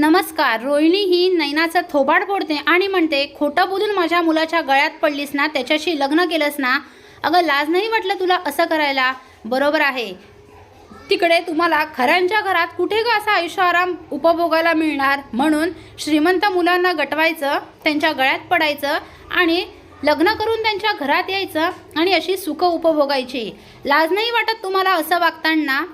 नमस्कार रोहिणी ही नैनाचं थोबाड फोडते आणि म्हणते खोटं बोलून माझ्या मुलाच्या गळ्यात पडलीस ना त्याच्याशी लग्न केलंस ना? अगं लाज नाही वाटलं तुला असं करायला? बरोबर आहे. तिकडे तुम्हाला खऱ्यांच्या घरात कुठे का असा आयुष्य आराम उपभोगायला मिळणार? म्हणून श्रीमंत मुलांना गटवायचं त्यांच्या गळ्यात पडायचं आणि लग्न करून त्यांच्या घरात यायचं आणि अशी सुख उपभोगायची. लाज नाही वाटत तुम्हाला असं वागताना?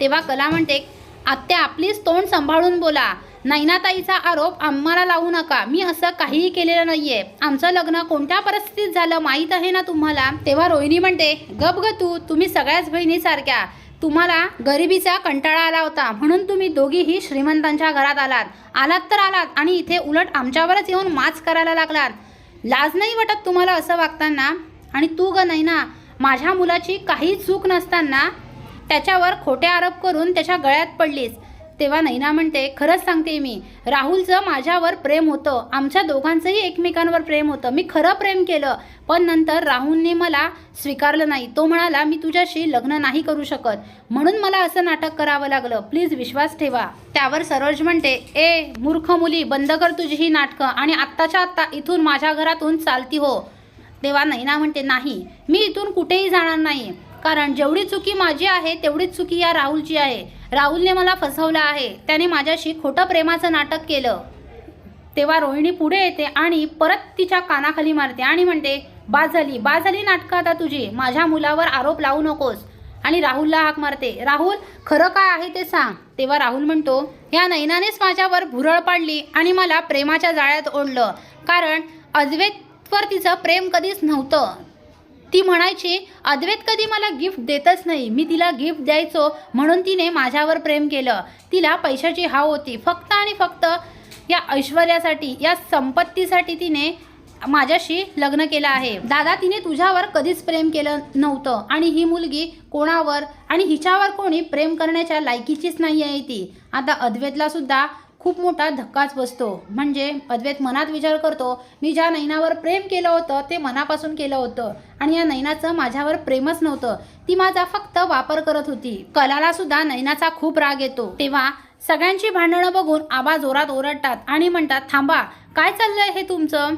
तेव्हा कला म्हणते आत्या आपलीच तोंड सांभाळून बोला. नैनाताईचा आरोप आम्हाला लावू नका. मी असं काहीही केलेलं नाहीये. आमचं लग्न कोणत्या परिस्थितीत झालं माहीत आहे ना तुम्हाला? तेव्हा रोहिणी म्हणते गप ग तू तुम्ही सगळ्याच बहिणीसारख्या. तुम्हाला गरिबीचा कंटाळा आला होता. म्हणून तुम्ही दोघीही श्रीमंतांच्या घरात आलात. आलात तर आलात आणि इथे उलट आमच्यावरच येऊन माच करायला लागलात. लाज नाही वाटत तुम्हाला असं वागताना? आणि तू ग नाही ना माझ्या मुलाची काही चूक नसताना त्याच्यावर खोटे आरोप करून त्याच्या गळ्यात पडलीस. तेव्हा नैना म्हणते खरंच सांगते मी राहुलचं माझ्यावर प्रेम होतं. आमच्या दोघांचंही एकमेकांवर प्रेम होतं. मी खरं प्रेम केलं पण नंतर राहुलने मला स्वीकारलं नाही. तो म्हणाला मी तुझ्याशी लग्न नाही करू शकत. म्हणून मला असं नाटक करावं लागलं. प्लीज विश्वास ठेवा. त्यावर सरोज म्हणते ए मूर्ख मुली बंद कर तुझी ही नाटकं आणि आत्ताच्या आत्ता इथून माझ्या घरातून चालती हो. तेव्हा नैना म्हणते नाही मी इथून कुठेही जाणार नाही. कारण जेवढी चुकी माझी आहे तेवढीच चुकी या राहुलची आहे. राहुलने मला फसवलं आहे. त्याने माझ्याशी खोटं प्रेमाचं नाटक केलं. तेव्हा रोहिणी पुढे येते आणि परत तिच्या कानाखाली मारते आणि म्हणते बा झाली बा झाली नाटकं आता तुझी. माझ्या मुलावर आरोप लावू नकोस. आणि राहुलला हाक मारते. राहुल खरं काय आहे ते सांग. तेव्हा राहुल म्हणतो या नैनानेच माझ्यावर भुरळ पाडली आणि मला प्रेमाच्या जाळ्यात ओढलं. कारण अद्वैतवर तिचं प्रेम कधीच नव्हतं. ती म्हणायची अद्वैत कधी मला गिफ्ट देतच नाही. मी तिला गिफ्ट द्यायचो म्हणून तिने माझ्यावर प्रेम केलं. तिला पैशाची हाव होती. फक्त आणि फक्त या ऐश्वर्यासाठी या संपत्तीसाठी तिने माझ्याशी लग्न केलं आहे. दादा तिने तुझ्यावर कधीच प्रेम केलं नव्हतं. आणि ही मुलगी कोणावर आणि हिच्यावर कोणी प्रेम करण्याच्या लायकीचीच नाही आहे ती. आता अद्वैतला सुद्धा खूप मोठा धक्काच बसतो. म्हणजे अद्वैत मनात विचार करतो मी ज्या नैनावर प्रेम केलं होतं ते मनापासून केलं होतं आणि या नैनाचं माझ्यावर प्रेमच नव्हतं. ती माझा फक्त वापर करत होती. कलाला सुद्धा नैनाचा खूप राग येतो. तेव्हा सगळ्यांची भांडणं बघून आबा जोरात ओरडतात आणि म्हणतात थांबा काय चाललंय हे तुमचं?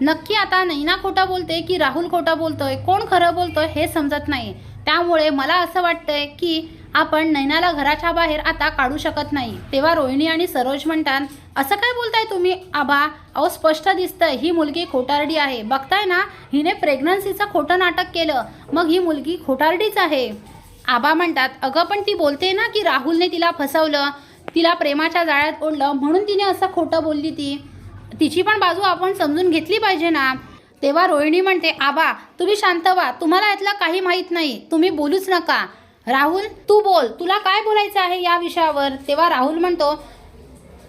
नक्की आता नैना खोटं बोलते की राहुल खोटं बोलतोय? कोण खरं बोलतोय हे समजत नाही. त्यामुळे मला असं वाटतंय की आपण नैनाला घराच्या बाहेर आता काढू शकत नाही. तेव्हा रोहिणी आणि सरोज म्हणतात असं काय बोलताय तुम्ही? आबा अहो स्पष्ट दिसतंय. ही मुलगी खोटारडी आहे. बघताय ना हिने प्रेग्नन्सीचं खोटं नाटक केलं. मग ही मुलगी खोटारडीच आहे. आबा म्हणतात अगं पण ती बोलते ना की राहुलने तिला फसवलं तिला प्रेमाच्या जाळ्यात ओढलं म्हणून तिने असं खोटं बोलली ती. तिची पण बाजू आपण समजून घेतली पाहिजे ना. तेव्हा रोहिणी म्हणते आबा तुम्ही शांत व्हा. तुम्हाला यातलं काही माहीत नाही. तुम्ही बोलूच नका. राहुल तू बोल. तुला काय बोलायचं आहे या विषयावर? तेव्हा राहुल म्हणतो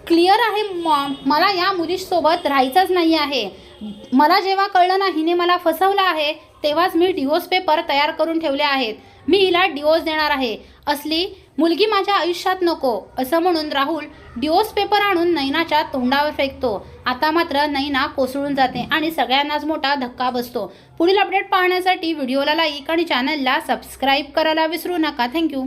क्लिअर आहे मॉम. मला या मुलीसोबत राहायचंच नाही आहे. मला जेव्हा कळलं ना हिने मला फसवलं आहे तेव्हाच मी डिवोर्स पेपर तयार करून ठेवले आहेत. मी हिला डिवोर्स देणार आहे. असली मुलगी माझ्या आयुष्यात नको असं म्हणून राहुल डिवोर्स पेपर आणून नैनाच्या तोंडावर फेकतो. आता मात्र नैना कोसळून जाते आणि सगळ्यांनाच मोठा धक्का बसतो. पुढील अपडेट पाहण्यासाठी व्हिडिओला लाईक आणि चॅनलला सबस्क्राईब करायला विसरू नका. थँक्यू